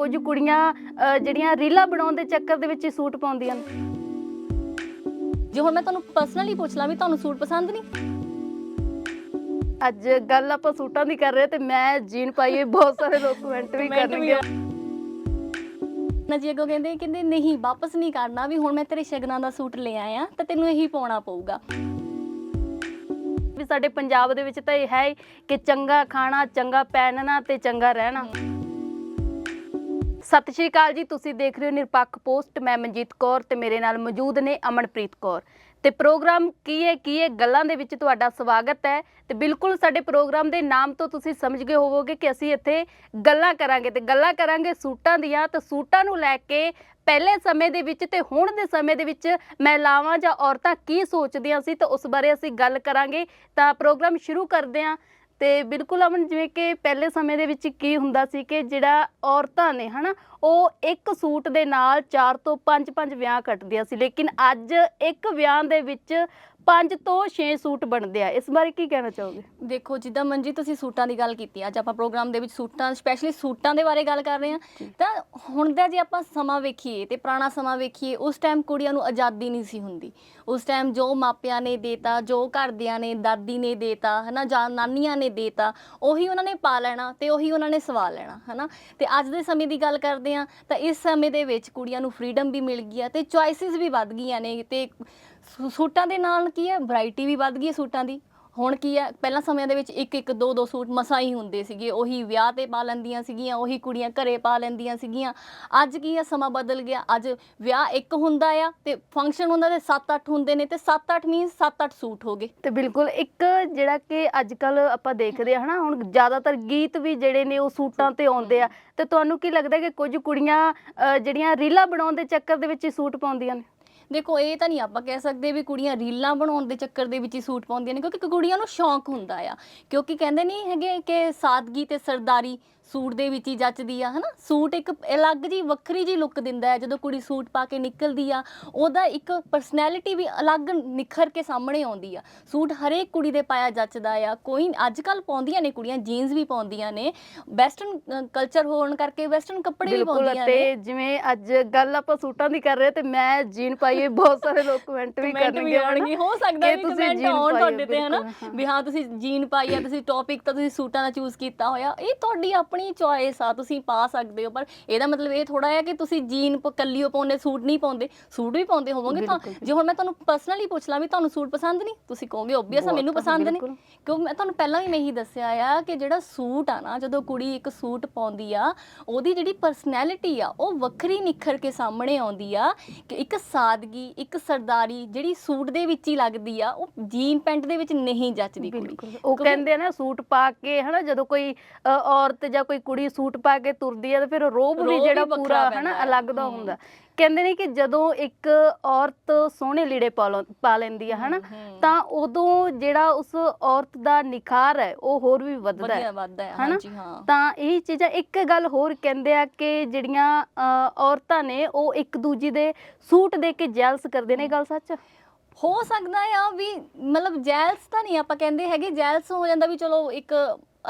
ਕੁਝ ਕੁੜੀਆਂ ਅ, ਜਿਹੜੀਆਂ ਰੀਲਾਂ ਬਣਾਉਣ ਦੇ ਚੱਕਰ ਦੇ ਵਿੱਚ ਹੀ ਸੂਟ ਪਾਉਂਦੀਆਂ ਨੇ। ਜੇ ਹੁਣ ਮੈਂ ਤੁਹਾਨੂੰ ਪਰਸਨਲੀ ਪੁੱਛ ਲਾਂ ਵੀ ਤੁਹਾਨੂੰ ਸੂਟ ਪਸੰਦ ਨਹੀਂ? ਅੱਜ ਗੱਲ ਆਪਾਂ ਸੂਟਾਂ ਦੀ ਕਰ ਰਹੇ ਤੇ ਮੈਂ ਜੀਨ ਪਾਈ ਹੋਈ ਬਹੁਤ ਸਾਰੇ ਲੋਕ ਕਮੈਂਟ ਵੀ ਕਰਨਗੇ। ਨਾ ਜੀ ਅੱਗੋਂ ਕਹਿੰਦੇ ਕਹਿੰਦੇ ਨਹੀਂ ਵਾਪਸ ਨਹੀਂ ਕਰਨਾ ਵੀ ਹੁਣ ਮੈਂ ਤੇਰੇ ਸ਼ਗਨਾਂ ਦਾ ਸੂਟ ਲੈ ਆਇਆ ਤਾਂ ਤੈਨੂੰ ਇਹੀ ਪਾਉਣਾ ਪਊਗਾ। ਵੀ ਸਾਡੇ ਪੰਜਾਬ ਦੇ ਵਿੱਚ ਤਾਂ ਇਹ ਹੈ ਹੀ ਕਿ ਚੰਗਾ ਖਾਣਾ ਚੰਗਾ ਪਹਿਨਣਾ ਤੇ ਚੰਗਾ ਰਹਿਣਾ। ਸਤਿ ਸ਼੍ਰੀ ਅਕਾਲ ਜੀ, ਤੁਸੀਂ ਦੇਖ ਰਹੇ ਹੋ ਨਿਰਪੱਖ ਪੋਸਟ। ਮੈਂ ਮਨਜੀਤ ਕੌਰ ਤੇ ਮੇਰੇ ਨਾਲ ਮੌਜੂਦ ਨੇ ਅਮਨਪ੍ਰੀਤ ਕੌਰ। ਤੇ ਪ੍ਰੋਗਰਾਮ ਕੀ ਹੈ ਕੀ ਹੈ? ਗੱਲਾਂ ਦੇ ਵਿੱਚ ਤੁਹਾਡਾ ਸਵਾਗਤ ਹੈ। ਤੇ ਬਿਲਕੁਲ ਸਾਡੇ ਪ੍ਰੋਗਰਾਮ ਦੇ ਨਾਮ ਤੋਂ ਤੁਸੀਂ ਸਮਝ ਗਏ ਹੋਵੋਗੇ ਕਿ ਅਸੀਂ ਇੱਥੇ ਗੱਲਾਂ ਕਰਾਂਗੇ। ਤੇ ਗੱਲਾਂ ਕਰਾਂਗੇ ਸੂਟਾਂ ਦੀਆਂ। ਤੇ ਸੂਟਾਂ ਨੂੰ ਲੈ ਕੇ ਪਹਿਲੇ ਸਮੇਂ ਦੇ ਵਿੱਚ ਤੇ ਹੁਣ ਦੇ ਸਮੇਂ ਦੇ ਵਿੱਚ ਮਹਿਲਾਵਾਂ ਜਾਂ ਔਰਤਾਂ ਕੀ ਸੋਚਦੀਆਂ ਸੀ, ਤਾਂ ਉਸ ਬਾਰੇ ਅਸੀਂ ਗੱਲ ਕਰਾਂਗੇ। ਤਾਂ ਪ੍ਰੋਗਰਾਮ ਸ਼ੁਰੂ ਕਰਦੇ ਹਾਂ। ਤੇ ਬਿਲਕੁਲ ਅਮਨ, ਜਿਵੇਂ ਕਿ ਪਹਿਲੇ ਸਮੇਂ ਦੇ ਵਿੱਚ ਕੀ ਹੁੰਦਾ ਸੀ ਕਿ ਜਿਹੜਾ ਔਰਤਾਂ ਨੇ, ਹਨਾ, ਉਹ ਇੱਕ ਸੂਟ ਦੇ ਨਾਲ 4 ਤੋਂ 5-5 ਵਿਆਹ ਕੱਟਦੀਆਂ ਸੀ, ਲੇਕਿਨ ਅੱਜ ਇੱਕ ਵਿਆਹ ਦੇ ਵਿੱਚ 5 ਤੋਂ 6 ਸੂਟ ਬਣਦੇ ਆ। ਇਸ ਬਾਰੇ ਕੀ ਕਹਿਣਾ ਚਾਹੋਗੇ? ਦੇਖੋ ਜਿੱਦਾਂ ਮਨਜੀਤ ਤੁਸੀਂ ਸੂਟਾਂ ਦੀ ਗੱਲ ਕੀਤੀ। ਅੱਜ ਆਪਾਂ ਪ੍ਰੋਗਰਾਮ ਦੇ ਵਿੱਚ ਸੂਟਾਂ ਸਪੈਸ਼ਲੀ ਸੂਟਾਂ ਦੇ ਬਾਰੇ ਗੱਲ ਕਰ ਰਹੇ ਹਾਂ। ਤਾਂ ਹੁਣ ਦਾ ਜੇ ਆਪਾਂ ਸਮਾਂ ਵੇਖੀਏ ਤੇ ਪੁਰਾਣਾ ਸਮਾਂ ਵੇਖੀਏ ਉਸ ਟਾਈਮ ਕੁੜੀਆਂ ਨੂੰ ਆਜ਼ਾਦੀ ਨਹੀਂ ਸੀ ਹੁੰਦੀ। ਉਸ ਟਾਈਮ ਜੋ ਮਾਪਿਆਂ ਨੇ ਦੇਤਾ ਜੋ ਘਰਦਿਆਂ ਨੇ ਦਾਦੀ ਨੇ ਦੇਤਾ ਹਨਾ ਜਾਂ ਨਾਨੀਆਂ ਨੇ ਦੇਤਾ ਉਹੀ ਉਹਨਾਂ ਨੇ ਪਾ ਲੈਣਾ ਤੇ ਉਹੀ ਉਹਨਾਂ ਨੇ ਸਵਾ ਲੈਣਾ ਹਨਾ। ਤੇ ਅੱਜ ਦੇ ਸਮੇਂ ਦੀ ਗੱਲ ਕਰਦੇ ਆ ਤਾਂ ਇਸ ਸਮੇਂ ਦੇ ਵਿੱਚ ਕੁੜੀਆਂ ਨੂੰ ਫ੍ਰੀडम ਵੀ ਮਿਲ ਗਈ ਆ ਤੇ ਚੁਆਇਸਿਸ ਵੀ ਵੱਧ ਗਈਆਂ ਨੇ ਤੇ ਸੂ- ਸੂਟਾਂ ਦੇ ਨਾਲ ਕੀ ਹੈ? ਵੈਰਾਈਟੀ ਵੀ ਵੱਧ ਗਈ ਹੈ ਸੂਟਾਂ ਦੀ। ਹੁਣ ਕੀ ਹੈ? ਪਹਿਲਾਂ ਸਮਿਆਂ ਦੇ ਵਿੱਚ ਇੱਕ ਇੱਕ ਦੋ ਦੋ ਸੂਟ ਮਸਾਂ ਹੀ ਹੁੰਦੇ ਸੀਗੇ। ਉਹੀ ਵਿਆਹ ਤੇ ਪਾ ਲੈਂਦੀਆਂ ਸੀਗੀਆਂ ਉਹੀ ਕੁੜੀਆਂ ਘਰੇ ਪਾ ਲੈਂਦੀਆਂ ਸੀਗੀਆਂ। ਅੱਜ ਕੀ ਹੈ? ਸਮਾਂ ਬਦਲ ਗਿਆ। ਅੱਜ ਵਿਆਹ ਇੱਕ ਹੁੰਦਾ ਆ ਤੇ ਫੰਕਸ਼ਨ ਹੁੰਦਾ ਦੇ 7-8 ਹੁੰਦੇ ਨੇ ਤੇ 7-8 ਮੀਨਸ 7-8 ਸੂਟ ਹੋ ਗਏ। ਤੇ ਬਿਲਕੁਲ ਇੱਕ ਜਿਹੜਾ ਕਿ ਅੱਜ ਕੱਲ ਆਪਾਂ ਦੇਖਦੇ ਆ ਹਨਾ? ਹੁਣ ਜ਼ਿਆਦਾਤਰ ਗੀਤ ਵੀ ਜਿਹੜੇ ਨੇ ਉਹ ਸੂਟਾਂ ਤੇ ਆਉਂਦੇ ਆ। ਤੇ ਤੁਹਾਨੂੰ ਕੀ ਲੱਗਦਾ ਕਿ ਕੁਝ ਕੁੜੀਆਂ ਅ, ਜਿਹੜੀਆਂ ਰੀਲਾਂ ਬਣਾਉਣ ਦੇ ਚੱਕਰ ਦੇ ਵਿੱਚ ਹੀ ਸੂਟ ਪਾਉਂਦੀਆਂ ਨੇ? ਦੇਖੋ, ਇਹ ਤਾਂ ਨਹੀਂ ਆਪਾਂ ਕਹਿ ਸਕਦੇ ਵੀ ਕੁੜੀਆਂ ਰੀਲਾਂ ਬਣਾਉਣ ਦੇ ਚੱਕਰ ਦੇ ਵਿੱਚ ਹੀ ਸੂਟ ਪਾਉਂਦੀਆਂ ਨੇ, ਕਿਉਂਕਿ ਕੁੜੀਆਂ ਨੂੰ ਸ਼ੌਂਕ ਹੁੰਦਾ ਆ। ਕਿਉਂਕਿ ਕਹਿੰਦੇ ਨਹੀਂ ਹੈਗੇ ਕਿ ਸਾਦਗੀ ਤੇ ਸਰਦਾਰੀ ਸੂਟ ਦੇ ਵਿੱਚ ਹੀ ਜੱਚਦੀ ਆ ਹਨਾ? ਸੂਟ ਇੱਕ ਅਲੱਗ ਜੀ ਵੱਖਰੀ ਜੀ ਲੁੱਕ ਦਿੰਦਾ ਹੈ। ਜਦੋਂ ਕੁੜੀ ਸੂਟ ਪਾ ਕੇ ਨਿਕਲਦੀ ਆ ਉਹਦਾ ਇੱਕ ਪਰਸਨੈਲਿਟੀ ਵੀ ਅਲੱਗ ਨਿਖਰ ਕੇ ਸਾਹਮਣੇ ਆਉਂਦੀ ਆ। ਸੂਟ ਹਰੇਕ ਕੁੜੀ ਦੇ ਪਾਇਆ ਜੱਚਦਾ ਆ। ਕੋਈ ਅੱਜ ਕੱਲ ਪਾਉਂਦੀਆਂ ਨੇ ਕੁੜੀਆਂ ਜੀਨਸ ਵੀ ਪਾਉਂਦੀਆਂ ਨੇ। ਵੈਸਟਰਨ ਕਲਚਰ ਹੋਣ ਕਰਕੇ ਵੈਸਟਰਨ ਕੱਪੜੇ ਵੀ ਪਾਉਂਦੀਆਂ ਨੇ। ਤੇ ਜਿਵੇਂ ਅੱਜ ਗੱਲ ਆਪਾਂ ਸੂਟਾਂ ਦੀ ਕਰ ਰਹੇ ਤੇ ਮੈਂ ਜੀਨ ਪਾਈ ਬਹੁਤ ਸਾਰੇ ਲੋਕ ਕਮੈਂਟ ਵੀ ਕਰਨਗੇ ਆਉਣਗੇ। ਹੋ ਸਕਦਾ ਤੁਸੀਂ ਕਮੈਂਟ ਆਉਣ ਤੁਹਾਡੇ ਹੈ, ਤੇ ਹਨਾ? ਹਾਂ। ਵੀ ਹਾਂ ਤੁਸੀਂ ਜੀਨ ਪਾਈ ਆ ਤੁਸੀਂ ਟੌਪਿਕ ਤਾਂ ਤੁਸੀਂ ਸੂਟਾਂ ਦਾ ਚੂਜ਼ ਕੀਤਾ ਹੋਇਆ। ਇਹ ਤੁਹਾਡੀ ਆਪਣੀ ਚੋਇਸ ਆ ਤੁਸੀਂ ਪਾ ਸਕਦੇ ਹੋ ਪਰ ਇਹਦਾ ਮਤਲਬ ਇਹ ਥੋੜਾ ਹੈ ਕਿ ਤੁਸੀਂ ਜੀਨ ਪ- ਕੱਲੀ ਓ ਪਾਉਂਦੇ ਸੂਟ ਨਹੀਂ ਪਾਉਂਦੇ ਸੂਟ ਵੀ ਪਾਉਂਦੇ ਹੋਵੋਗੇ ਤਾਂ। ਜੇ ਹੁਣ ਮੈਂ ਤੁਹਾਨੂੰ ਪਰਸਨਲੀ ਪੁੱਛ ਲਾਂ ਵੀ ਤੁਹਾਨੂੰ ਸੂਟ ਪਸੰਦ ਨਹੀਂ ਤੁਸੀਂ ਕਹੋਗੇ ਓਬਵੀਅਸ ਆ ਮੈਨੂੰ ਪਸੰਦ ਨੇ ਬਿਲਕੁਲ। ਕਿਉਂ ਮੈਂ ਤੁਹਾਨੂੰ ਪਹਿਲਾਂ ਵੀ ਮੈਂ ਇਹੀ ਦੱਸਿਆ ਆ ਕਿ ਜਿਹੜਾ ਸੂਟ ਆ ਨਾ ਜਦੋਂ ਕੁੜੀ ਇੱਕ ਸੂਟ ਪਾਉਂਦੀ ਆ ਉਹਦੀ ਜਿਹੜੀ ਪਰਸਨੈਲਿਟੀ ਆ ਉਹ ਵੱਖਰੀ ਨਿਖਰ ਕੇ ਸਾਹਮਣੇ ਆਉਂਦੀ ਆ ਕਿ ਇੱਕ ਸਾਦਗੀ ਇੱਕ ਸਰਦਾਰੀ ਜਿਹੜੀ ਸੂਟ ਦੇ ਵਿੱਚ ਹੀ ਲੱਗਦੀ ਆ ਉਹ ਜੀਨ ਪੈਂਟ ਦੇ ਵਿੱਚ ਨਹੀਂ ਜੱਚਦੀ ਕੁੜੀ ਉਹ ਕਹਿੰਦੇ ਆ ਨਾ ਸੂਟ ਪਾ ਕੇ ਹਨਾ ਜਦੋਂ ਕੋਈ ਔਰਤ ਜਾਂ ਕੋਈ ਕੁੜੀ ਸੂਟ ਪਾ ਕੇ ਤੁਰਦੀ ਆ ਤਾਂ ਫਿਰ ਰੋਬ ਵੀ ਜਿਹੜਾ ਪੂਰਾ ਹਨਾ ਹੈ। ਅਲੱਗ ਦਾ। ਹੁੰਦਾ ਕਹਿੰਦੇ ਨੇ ਕਿ ਜਦੋਂ ਇੱਕ ਔਰਤ ਸੋਹਣੇ ਲੀੜੇ ਪਾ ਲੈਂਦੀ ਆ ਹਨਾ। ਤਾਂ ਉਦੋਂ ਜਿਹੜਾ ਉਸ ਔਰਤ ਦਾ ਨਿਖਾਰ ਹੈ ਉਹ ਹੋਰ ਵੀ ਵੱਧਦਾ ਹੈ ਵਧੀਆ ਵੱਧਦਾ ਹੈ ਹਨਾ? ਹਾਂਜੀ ਹਾਂ ਤਾਂ ਇਹ ਚੀਜ਼ਾਂ ਇੱਕ ਗੱਲ ਹੋਰ ਕਹਿੰਦੇ ਆ ਕਿ ਜਿਹੜੀਆਂ ਅ, ਔਰਤਾਂ ਨੇ ਉਹ ਇੱਕ ਦੂਜੀ ਦੇ ਸੂਟ ਦੇ ਕੇ ਜੈਲਸ ਕਰਦੇ ਨੇ ਇਹ ਗੱਲ ਸੱਚ? ਹੋ ਸਕਦਾ ਆ ਵੀ ਮਤਲਬ ਜੈਲਸ ਤਾਂ ਨਹੀਂ ਆਪਾਂ ਕਹਿੰਦੇ ਹੈਗੇ ਜੈਲਸ ਹੋ ਜਾਂਦਾ ਵੀ ਚਲੋ ਇੱਕ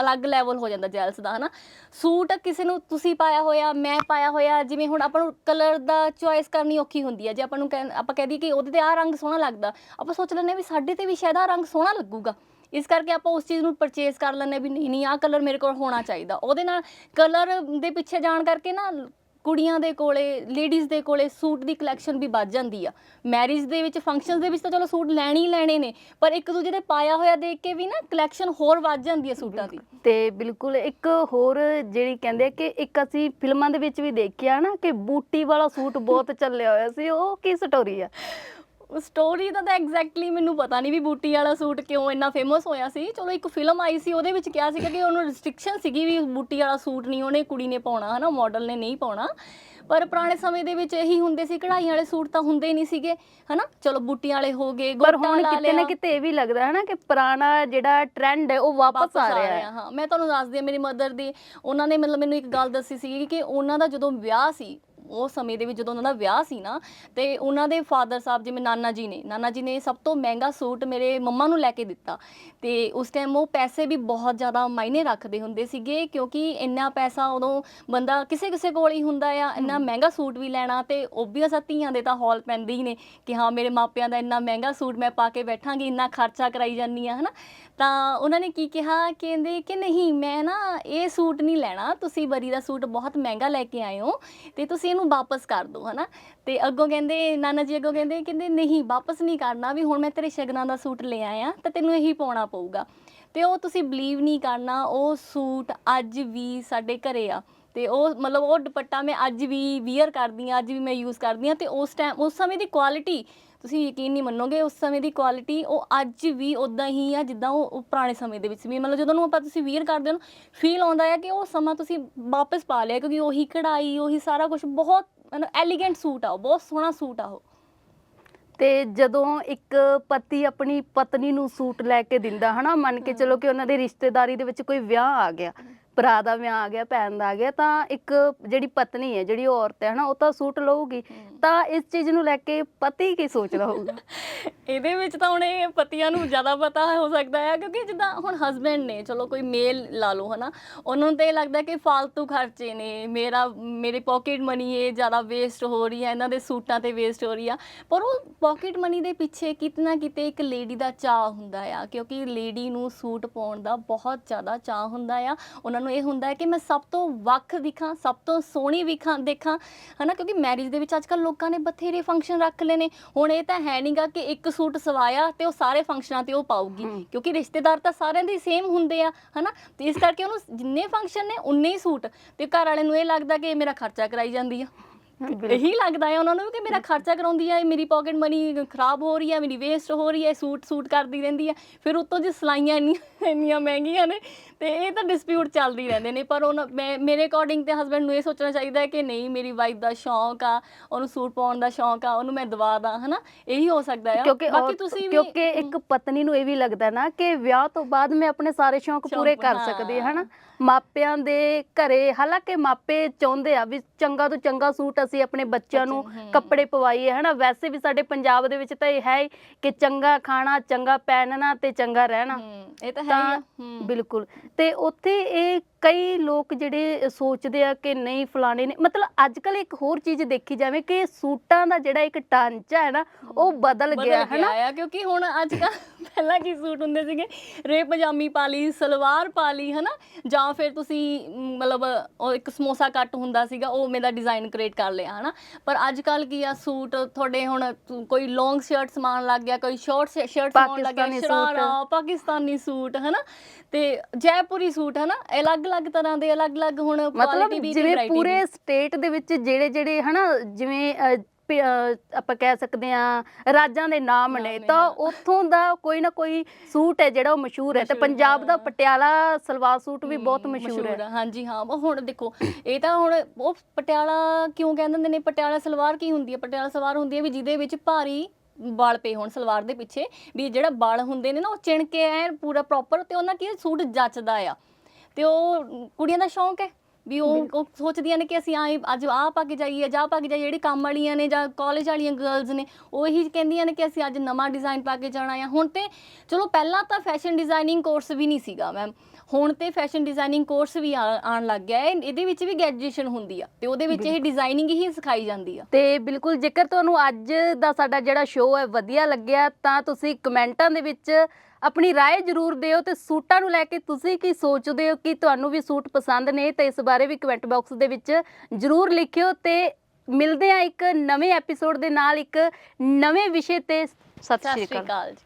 ਅਲੱਗ ਲੈਵਲ ਹੋ ਜਾਂਦਾ ਜੈਲਸ ਦਾ, ਹਨਾ? ਸੂਟ ਕਿਸੇ ਨੂੰ ਤੁਸੀਂ ਪਾਇਆ ਹੋਇਆ, ਮੈਂ ਪਾਇਆ ਹੋਇਆ, ਜਿਵੇਂ ਹੁਣ ਆਪਾਂ ਨੂੰ ਕਲਰ ਦਾ ਚੁਆਇਸ ਕਰਨੀ ਔਖੀ ਹੁੰਦੀ ਹੈ ਜੇ ਆਪਾਂ ਨੂੰ ਕਹਿ- ਆਪਾਂ ਕਹਿ ਦਈਏ ਕਿ ਉਹਦੇ ਤੇ ਆਹ ਰੰਗ ਸੋਹਣਾ ਲੱਗਦਾ, ਆਪਾਂ ਸੋਚ ਲੈਂਦੇ ਹਾਂ ਵੀ ਸਾਡੇ ਤੇ ਵੀ ਸ਼ਾਇਦ ਆਹ ਰੰਗ ਸੋਹਣਾ ਲੱਗੂਗਾ। ਇਸ ਕਰਕੇ ਆਪਾਂ ਉਸ ਚੀਜ਼ ਨੂੰ ਪਰਚੇਸ ਕਰ ਲੈਂਦੇ ਹਾਂ ਵੀ ਨਹੀਂ ਨਹੀਂ, ਆਹ ਕਲਰ ਮੇਰੇ ਕੋਲ ਹੋਣਾ ਚਾਹੀਦਾ। ਉਹਦੇ ਨਾਲ ਕਲਰ ਦੇ ਪਿੱਛੇ ਜਾਣ ਕਰਕੇ ਨਾ ਕੁੜੀਆਂ ਦੇ ਕੋਲੇ ਲੇਡੀਜ਼ ਦੇ ਕੋਲੇ ਸੂਟ ਦੀ ਕਲੈਕਸ਼ਨ ਵੀ ਵੱਧ ਜਾਂਦੀ ਆ। ਮੈਰਿਜ ਦੇ ਵਿੱਚ ਫੰਕਸ਼ਨਸ ਦੇ ਵਿੱਚ ਤਾਂ ਚਲੋ ਸੂਟ ਲੈਣੇ ਹੀ ਲੈਣੇ ਨੇ, ਪਰ ਇੱਕ ਦੂਜੇ ਦੇ ਪਾਇਆ ਹੋਇਆ ਦੇਖ ਕੇ ਵੀ ਨਾ ਕਲੈਕਸ਼ਨ ਹੋਰ ਵੱਧ ਜਾਂਦੀ ਹੈ ਸੂਟਾਂ ਦੀ। ਤੇ ਬਿਲਕੁਲ ਇੱਕ ਹੋਰ ਜਿਹੜੀ ਕਹਿੰਦੇ ਆ ਕਿ ਇੱਕ ਅਸੀਂ ਫਿਲਮਾਂ ਦੇ ਵਿੱਚ ਵੀ ਦੇਖਿਆ ਨਾ ਕਿ ਬੂਟੀ ਵਾਲਾ ਸੂਟ ਬਹੁਤ ਚੱਲਿਆ ਹੋਇਆ ਸੀ, ਉਹ ਕੀ ਸਟੋਰੀ ਆ? ਸਟੋਰੀ ਦਾ ਤਾਂ ਐਗਜ਼ੈਕਟਲੀ ਮੈਨੂੰ ਪਤਾ ਨਹੀਂ ਵੀ ਬੂਟੀ ਵਾਲਾ ਸੂਟ ਕਿਉਂ ਇੰਨਾ ਫੇਮਸ ਹੋਇਆ ਸੀ। ਚਲੋ ਇੱਕ ਫਿਲਮ ਆਈ ਸੀ ਉਹਦੇ ਵਿੱਚ ਕਿਹਾ ਸੀਗਾ ਕਿ ਉਹਨੂੰ ਰਿਸਟ੍ਰਿਕਸ਼ਨ ਸੀਗੀ ਵੀ ਬੂਟੀ ਵਾਲਾ ਸੂਟ ਨਹੀਂ ਉਹਨੇ ਕੁੜੀ ਨੇ ਪਾਉਣਾ ਹਨਾ ਮਾਡਲ ਨੇ ਨਹੀਂ ਪਾਉਣਾ। ਪਰ ਪੁਰਾਣੇ ਸਮੇਂ ਦੇ ਵਿੱਚ ਇਹੀ ਹੁੰਦੇ ਸੀ ਕਢਾਈਆਂ ਵਾਲੇ ਸੂਟ ਤਾਂ ਹੁੰਦੇ ਹੀ ਨਹੀਂ ਸੀਗੇ ਹਨਾ। ਚਲੋ ਬੂਟੀਆਂ ਵਾਲੇ ਹੋ ਗਏ ਪਰ ਗੋਟਾ ਹੁਣ ਲਾ ਕਿਤੇ ਨਾ ਲਿਆ। ਕਿਤੇ ਇਹ ਵੀ ਲੱਗਦਾ ਹੈ ਨਾ ਕਿ ਪੁਰਾਣਾ ਜਿਹੜਾ ਟ੍ਰੈਂਡ ਹੈ ਉਹ ਵਾਪਸ ਆ ਰਿਹਾ ਹੈ। ਹਾਂ। ਮੈਂ ਤੁਹਾਨੂੰ ਦੱਸਦੀ ਹਾਂ ਮੇਰੀ ਮਦਰ ਦੀ ਉਹਨਾਂ ਨੇ ਮਤਲਬ ਮੈਨੂੰ ਇੱਕ ਗੱਲ ਦੱਸੀ ਸੀ ਕਿ ਉਹਨਾਂ ਦਾ ਜਦੋਂ ਵਿਆਹ ਸੀ ਉਹ ਸਮੇਂ ਦੇ ਵਿੱਚ ਜਦੋਂ ਉਹਨਾਂ ਦਾ ਵਿਆਹ ਸੀ ਨਾ ਤੇ ਉਹਨਾਂ ਦੇ ਫਾਦਰ ਸਾਹਿਬ ਜਿਵੇਂ ਨਾਨਾ ਜੀ ਨੇ ਨਾਨਾ ਜੀ ਨੇ ਸਭ ਤੋਂ ਮਹਿੰਗਾ ਸੂਟ ਮੇਰੇ ਮੰਮਾ ਨੂੰ ਲੈ ਕੇ ਦਿੱਤਾ। ਤੇ ਉਸ ਟਾਈਮ ਉਹ ਪੈਸੇ ਵੀ ਬਹੁਤ ਜ਼ਿਆਦਾ ਮਾਇਨੇ ਰੱਖਦੇ ਹੁੰਦੇ ਸੀਗੇ ਕਿਉਂਕਿ ਇੰਨਾ ਪੈਸਾ ਉਦੋਂ ਬੰਦਾ ਕਿਸੇ ਕਿਸੇ ਕੋਲ ਹੀ ਹੁੰਦਾ ਆ ਇੰਨਾ ਮਹਿੰਗਾ ਸੂਟ ਵੀ ਲੈਣਾ ਤੇ ਓਬਵੀਅਸ ਆ ਧੀਆਂ ਦੇ ਤਾਂ ਹੌਲ ਪੈਂਦੇ ਹੀ ਨੇ ਕਿ ਹਾਂ ਮੇਰੇ ਮਾਪਿਆਂ ਦਾ ਇੰਨਾ ਮਹਿੰਗਾ ਸੂਟ ਮੈਂ ਪਾ ਕੇ ਬੈਠਾਂਗੀ ਇੰਨਾ ਖਰਚਾ ਕਰਾਈ ਜਾਂਦੀ ਆ ਹਨਾ। ਤਾਂ ਉਹਨਾਂ ਨੇ ਕੀ ਕਿਹਾ ਕਹਿੰਦੇ ਕਿ ਨਹੀਂ ਮੈਂ ਨਾ ਇਹ ਸੂਟ ਨਹੀਂ ਲੈਣਾ ਤੁਸੀਂ ਬਰੀ ਦਾ ਸੂਟ ਬਹੁਤ ਮਹਿੰਗਾ ਲੈ ਕੇ ਆਏ ਹੋ ਤੇ ਤੁਸੀਂ ਇਹਨੂੰ ਵਾਪਸ ਕਰ ਦਿਓ ਹਨਾ? ਤੇ ਅੱਗੋਂ ਕਹਿੰਦੇ, ਨਾਨਾ ਜੀ ਅੱਗੋਂ ਕਹਿੰਦੇ ਕਹਿੰਦੇ ਨਹੀਂ, ਵਾਪਸ ਨਹੀਂ ਕਰਨਾ, ਵੀ ਹੁਣ ਮੈਂ ਤੇਰੇ ਸ਼ਗਨਾਂ ਦਾ ਸੂਟ ਲੈ ਆਇਆ, ਤਾਂ ਤੈਨੂੰ ਇਹੀ ਪਾਉਣਾ ਪਊਗਾ। ਤੇ ਉਹ ਤੁਸੀਂ ਬਲੀਵ ਨਹੀਂ ਕਰਨਾ, ਉਹ ਸੂਟ ਅੱਜ ਵੀ ਸਾਡੇ ਘਰੇ ਆ। ਤੇ ਉਹ ਮਤਲਬ ਉਹ ਦੁਪੱਟਾ ਮੈਂ ਅੱਜ ਵੀ ਵੀਅਰ ਕਰਦੀ ਆ, ਅੱਜ ਵੀ ਮੈਂ ਯੂਜ਼ ਕਰਦੀ ਆ, ਤੇ ਉਸ ਟਾਈਮ ਉਸ ਸਮੇਂ ਦੀ ਕੁਆਲਿਟੀ ਤੁਸੀਂ ਯਕੀਨ ਨਹੀਂ ਮੰਨੋਗੇ, ਉਸ ਸਮੇਂ ਦੀ ਕੁਆਲਿਟੀ ਉਹ ਅੱਜ ਵੀ ਉਦਾਂ ਹੀ ਆ, ਜਿੱਦਾਂ ਉਹ ਉਹ ਪੁਰਾਣੇ ਸਮੇਂ ਦੇ ਵਿੱਚ ਵੀ ਮਤਲਬ ਜਦੋਂ ਨੂੰ ਆਪਾਂ ਤੁਸੀਂ ਵੀਅਰ ਕਰਦੇ ਹੋ ਫੀਲ ਆਉਂਦਾ ਹੈ ਕਿ ਉਹ ਸਮਾਂ ਤੁਸੀਂ ਵਾਪਸ ਪਾ ਲਿਆ, ਕਿਉਂਕਿ ਉਹੀ ਕਢਾਈ, ਉਹੀ ਸਾਰਾ ਕੁਝ ਬਹੁਤ ਐਲੀਗੈਂਟ ਸੂਟ ਆ ਉਹ, ਬਹੁਤ ਸੋਹਣਾ ਸੂਟ ਆ ਉਹ। ਤੇ ਜਦੋਂ ਇੱਕ ਪਤੀ ਆਪਣੀ ਪਤਨੀ ਨੂੰ ਸੂਟ ਲੈ ਕੇ ਦਿੰਦਾ, ਹਨਾ, ਮੰਨ ਕੇ ਚਲੋ ਕਿ ਉਹਨਾਂ ਦੇ ਰਿਸ਼ਤੇਦਾਰੀ ਦੇ ਵਿੱਚ ਕੋਈ ਵਿਆਹ ਆ ਗਿਆ, ਭਰਾ ਦਾ ਵਿਆਹ ਆ ਗਿਆ, ਭੈਣ ਦਾ ਆ ਗਿਆ, ਤਾਂ ਇੱਕ ਜਿਹੜੀ ਪਤਨੀ ਹੈ, ਜਿਹੜੀ ਔਰਤ ਹੈ, ਹਨਾ, ਉਹ ਤਾਂ ਸੂਟ ਲਊਗੀ। ਤਾਂ ਇਸ ਚੀਜ਼ ਨੂੰ ਲੈ ਕੇ ਪਤੀ ਕੀ ਸੋਚਦਾ ਹੋਊਗਾ? ਇਹਦੇ ਵਿੱਚ ਤਾਂ ਹੁਣ ਇਹ ਪਤੀਆਂ ਨੂੰ ਜ਼ਿਆਦਾ ਪਤਾ ਹੋ ਸਕਦਾ ਹੈ ਕਿਉਂਕਿ ਜਿੱਦਾਂ ਹੁਣ ਹਸਬੈਂਡ ਨੇ, ਚਲੋ ਕੋਈ ਮੇਲ ਲਾ ਲਓ, ਹਨਾ, ਉਹਨਾਂ ਨੂੰ ਤਾਂ ਇਹ ਲੱਗਦਾ ਕਿ ਫालतू ਖਰਚੇ ਨੇ, ਮੇਰਾ, ਮੇਰੀ ਪਾਕਟ ਮਨੀ ਇਹ ਜ਼ਿਆਦਾ ਵੇਸਟ ਹੋ ਰਹੀ ਹੈ ਇਹਨਾਂ ਦੇ ਸੂਟਾਂ ਤੇ ਵੇਸਟ ਹੋ ਰਹੀ ਆ, ਪਰ ਉਹ ਪਾਕਟ ਮਨੀ ਦੇ ਪਿੱਛੇ ਕਿਤਨਾ ਕਿਤੇ ਇੱਕ ਲੇਡੀ ਦਾ ਚਾਹ ਹੁੰਦਾ ਆ, ਕਿਉਂਕਿ ਲੇਡੀ ਨੂੰ ਸੂਟ ਪਾਉਣ ਦਾ ਬਹੁਤ ਜ਼ਿਆਦਾ ਚਾਹ ਹੁੰਦਾ ਆ, ਉਹਨਾਂ ਨੂੰ ਇਹ ਹੁੰਦਾ ਹੈ ਕਿ ਮੈਂ ਸਭ ਤੋਂ ਵੱਖ ਦਿਖਾਂ, ਸਭ ਤੋਂ ਸੋਹਣੀ ਵਿਖਾਂ, ਦੇਖਾਂ, ਹਨਾ, ਕਿਉਂਕਿ ਮੈਰਿਜ ਦੇ ਵਿੱਚ ਅੱਜਕੱਲ ਲੋਕਾਂ ਨੇ ਬਥੇਰੇ ਫੰਕਸ਼ਨ ਰੱਖ ਲਏ ਨੇ ਹੁਣ ਇਹ ਤਾਂ ਹੈ ਨਹੀਂਗਾ ਕਿ ਇੱਕ ਸੂਟ ਸਵਾਇਆ ਤੇ ਉਹ ਸਾਰੇ ਫੰਕਸ਼ਨਾਂ ਤੇ ਉਹ ਹਮ। ਕਿਉਂਕਿ ਰਿਸ਼ਤੇਦਾਰ ਤਾਂ ਸਾਰਿਆਂ ਦੇ ਸੇਮ ਹੁੰਦੇ ਆ ਹਨਾ ਤੇ ਇਸ ਕਰਕੇ ਉਹਨੂੰ ਜਿੰਨੇ ਫੰਕਸ਼ਨ ਨੇ ਉਨੇ ਹੀ ਸੂਟ ਤੇ ਘਰ ਵਾਲੇ ਨੂੰ ਇਹ ਲੱਗਦਾ ਕਿ ਇਹ ਮੇਰਾ ਖਰਚਾ ਕਰਾਈ ਜਾਂਦੀ ਆ। ਇਹੀ ਲੱਗਦਾ ਹੈ ਉਹਨਾਂ ਨੂੰ ਕਿ ਮੇਰਾ ਖਰਚਾ ਕਰਾਉਂਦੀ ਹੈ ਮੇਰੀ ਪਾਕਟ ਮਨੀ ਖਰਾਬ ਹੋ ਰਹੀ ਹੈ ਮੇਰੀ ਵੇਸਟ ਹੋ ਰਹੀ ਹੈ ਸੂਟ ਸੂਟ ਕਰਦੀ ਰਹਿੰਦੀ ਹੈ। ਫਿਰ ਉੱਤੋਂ ਜੀ ਸਲਾਈਆਂ ਇੰਨੀਆਂ ਇੰਨੀਆਂ ਮਹਿੰਗੀਆਂ ਨੇ ਤੇ ਇਹ ਤਾਂ ਡਿਸਪਿਊਟ ਚੱਲਦੀ ਰਹਿੰਦੇ ਨੇ। ਪਰ ਉਹਨਾਂ ਮੈਂ ਮੇਰੇ ਅਕੋਰਡਿੰਗ ਤੇ ਹਸਬੰਡ ਨੂੰ ਇਹ ਸੋਚਣਾ ਚਾਹੀਦਾ ਹੈ ਕਿ ਨਹੀਂ ਮੇਰੀ ਵਾਈਫ ਦਾ ਸ਼ੌਂਕ ਆ ਉਹਨੂੰ ਸੂਟ ਪਾਉਣ ਦਾ ਸ਼ੌਂਕ ਆ ਉਹਨੂੰ ਮੈਂ ਦਵਾ ਦਾਂ ਹਨਾ? ਇਹੀ ਹੋ ਸਕਦਾ ਕਿਉਂਕਿ ਬਾਕੀ ਤੁਸੀਂ ਵੀ ਕਿਉਂਕਿ ਇੱਕ ਪਤਨੀ ਨੂੰ ਇਹ ਵੀ ਲੱਗਦਾ ਨਾ ਕਿ ਵਿਆਹ ਤੋਂ ਬਾਅਦ ਮੈਂ ਆਪਣੇ ਸਾਰੇ ਸ਼ੌਂਕ ਪੂਰੇ ਕਰ ਹਾਂ। ਸਕਦੀ ਹਾਂ। ਹਨਾ? ਮਾਪਿਆਂ ਦੇ ਘਰੇ ਹਾਲਾਂਕਿ ਮਾਪੇ ਚਾਹੁੰਦੇ ਆ ਵੀ ਚੰਗਾ ਤੋਂ ਚੰਗਾ ਸੂਟ ਅਸੀਂ ਆਪਣੇ ਬੱਚਿਆਂ ਨੂੰ। ਕੱਪੜੇ ਪਵਾਈਏ ਹਨਾ ਵੈਸੇ ਵੀ ਸਾਡੇ ਪੰਜਾਬ ਦੇ ਵਿੱਚ ਤਾਂ ਇਹ ਹੈ ਹੀ ਕਿ ਚੰਗਾ ਖਾਣਾ ਚੰਗਾ ਪਹਿਨਣਾ ਤੇ ਚੰਗਾ ਰਹਿਣਾ ਇਹ ਤਾਂ ਹੈ। ਬਿਲਕੁਲ ਤੇ ਉੱਥੇ ਇਹ ਕਈ ਲੋਕ ਜਿਹੜੇ ਸੋਚਦੇ ਆ ਕਿ ਨਹੀਂ ਫਲਾਣੇ ਨੇ ਮਤਲਬ ਅੱਜ ਕੱਲ ਇੱਕ ਹੋਰ ਚੀਜ਼ ਦੇਖੀ ਜਾਵੇ ਕਿ ਸੂਟਾਂ ਦਾ ਜਿਹੜਾ ਇੱਕ ਢਾਂਚਾ ਹੈ ਨਾ ਉਹ ਬਦਲ ਗਿਆ ਹੈ ਨਾ ਕਿਉਂਕਿ ਹੁਣ ਅੱਜ ਕੱਲ ਪਹਿਲਾਂ ਕੀ ਸੂਟ ਹੁੰਦੇ ਸੀਗੇ? ਰੇ ਪਜਾਮੀ ਪਾ ਲਈ ਸਲਵਾਰ ਪਾ ਲਈ ਹਨਾ? ਜਾਂ ਫਿਰ ਤੁਸੀਂ ਮਤਲਬ ਉਹ ਇੱਕ ਸਮੋਸਾ ਕੱਟ ਹੁੰਦਾ ਸੀਗਾ ਉਹ ਮੇਰਾ ਡਿਜ਼ਾਈਨ ਕ੍ਰੀਏਟ ਕਰ ਲਿਆ ਹਨਾ? ਪਰ ਅੱਜ ਕੱਲ ਕੀ ਆ ਸੂਟ ਤੁਹਾਡੇ ਹੁਣ ਕੋਈ ਲੌਂਗ ਸ਼ਰਟ ਸਮਾਨ ਲੱਗ ਗਿਆ ਕੋਈ ਸ਼ਾਰਟ ਸ਼ਰਟ ਸਮਾਨ ਲੱਗ ਗਿਆ ਪਾਕਿਸਤਾਨੀ ਸੂਟ। ਸ਼ਰਾਰਾ ਪਾਕਿਸਤਾਨੀ ਸੂਟ ਹਨਾ? ਤੇ ਜੈਪੁਰੀ ਸੂਟ ਹਨਾ? ਅਲੱਗ-ਅਲੱਗ ਤਰ੍ਹਾਂ ਦੇ ਅਲੱਗ-ਅਲੱਗ ਹੁਣ ਮਤਲਬ ਵੀ ਜਿਵੇਂ variety ਪੂਰੇ। ਸਟੇਟ ਦੇ ਵਿੱਚ ਜਿਹੜੇ ਜਿਹੜੇ ਹਨਾ ਜਿਵੇਂ ਪ- ਆਪਾਂ ਕਹਿ ਸਕਦੇ ਆ ਰਾਜਾਂ ਦੇ ਨਾਮ ਨਾਮ ਨੇ ਨੇ, ਤਾਂ ਹਾਂ। ਉੱਥੋਂ ਦਾ ਕੋਈ ਨਾ ਕੋਈ ਸੂਟ ਹੈ ਜਿਹੜਾ ਉਹ ਮਸ਼ਹੂਰ ਹੈ ਤੇ ਮਸ਼ਹੂਰ, ਪੰਜਾਬ ਦਾ ਹਾਂ। ਪਟਿਆਲਾ ਸਲਵਾਰ ਸੂਟ ਵੀ ਬਹੁਤ ਹਮ, ਮਸ਼ਹੂਰ ਹੈ ਹਾਂਜੀ ਹਾਂ ਉਹ ਹੁਣ ਦੇਖੋ ਇਹ ਤਾਂ ਹੁਣ ਉਹ ਪਟਿਆਲਾ ਕਿਉਂ ਕਹਿੰਦੇ ਹੁੰਦੇ ਨੇ ਪਟਿਆਲਾ ਸਲਵਾਰ ਕੀ ਹੁੰਦੀ ਹੈ ਪਟਿਆਲਾ ਸਲਵਾਰ ਹੁੰਦੀ ਹੈ ਵੀ ਜਿਹਦੇ ਵਿੱਚ ਭਾਰੀ ਵਾਲ ਪਏ ਹੋਣ ਸਲਵਾਰ ਦੇ ਪਿੱਛੇ ਵੀ ਜਿਹੜਾ ਵਾਲ ਹੁੰਦੇ ਨੇ ਨਾ ਉਹ ਚਿਣ ਕੇ ਐ ਪੂਰਾ ਪ੍ਰੋਪਰ ਤੇ ਉਹਨਾਂ ਕੀ ਹੈ, ਸੂਟ ਜੱਚਦਾ ਆ ਤੇ ਉਹ ਕੁੜੀਆਂ ਦਾ ਸ਼ੌਂਕ ਹੈ ਵੀ ਉਹ ਉਹ ਸੋਚਦੀਆਂ ਨੇ ਕਿ ਅਸੀਂ ਆਏ ਅੱਜ ਆਹ ਪਾ ਕੇ ਜਾਈਏ ਜਾਂ ਪਾ ਕੇ ਜਾਈਏ ਜਿਹੜੀ ਕੰਮ ਵਾਲੀਆਂ ਨੇ ਜਾਂ ਕਾਲਜ ਵਾਲੀਆਂ ਗਰਲਸ ਨੇ ਉਹ ਇਹੀ ਕਹਿੰਦੀਆਂ ਨੇ ਕਿ ਅਸੀਂ ਅੱਜ ਨਵਾਂ ਡਿਜ਼ਾਈਨ ਪਾ ਕੇ ਜਾਣਾ ਆ। ਹੁਣ ਤੇ ਚਲੋ ਪਹਿਲਾਂ ਤਾਂ ਫੈਸ਼ਨ ਡਿਜ਼ਾਈਨਿੰਗ ਕੋਰਸ ਵੀ ਨਹੀਂ ਸੀਗਾ ਮੈਮ ਹੁਣ ਤੇ ਫੈਸ਼ਨ ਡਿਜ਼ਾਈਨਿੰਗ ਕੋਰਸ ਵੀ ਆ- ਆਉਣ ਲੱਗ ਗਿਆ ਹੈ। ਇਹਦੇ ਵਿੱਚ ਵੀ ਗ੍ਰੈਜੂਏਸ਼ਨ ਹੁੰਦੀ ਆ ਤੇ ਉਹਦੇ ਵਿੱਚ ਇਹ ਡਿਜ਼ਾਈਨਿੰਗ ਹੀ ਸਿਖਾਈ ਜਾਂਦੀ ਆ। ਤੇ ਬਿਲਕੁਲ ਜੇਕਰ ਤੁਹਾਨੂੰ ਅੱਜ ਦਾ ਸਾਡਾ ਜਿਹੜਾ ਸ਼ੋਅ ਹੈ ਵਧੀਆ ਲੱਗਿਆ ਤਾਂ ਤੁਸੀਂ ਕਮੈਂਟਾਂ ਦੇ ਵਿੱਚ ਆਪਣੀ رائے ਜ਼ਰੂਰ ਦਿਓ ਤੇ ਸੂਟਾਂ ਨੂੰ ਲੈ ਕੇ ਤੁਸੀਂ ਕੀ ਸੋਚਦੇ ਹੋ ਕਿ ਤੁਹਾਨੂੰ ਵੀ ਸੂਟ ਪਸੰਦ ਨੇ ਤੇ ਇਸ ਬਾਰੇ ਵੀ ਕਮੈਂਟ ਬਾਕਸ ਦੇ ਵਿੱਚ ਜ਼ਰੂਰ ਲਿਖਿਓ ਤੇ ਮਿਲਦੇ ਆ ਇੱਕ ਨਵੇਂ ਐਪੀਸੋਡ ਦੇ ਨਾਲ ਇੱਕ ਨਵੇਂ ਵਿਸ਼ੇ ਤੇ ਸਤਿ ਸ਼੍ਰੀ ਅਕਾਲ ਅਕਾਲ ਜੀ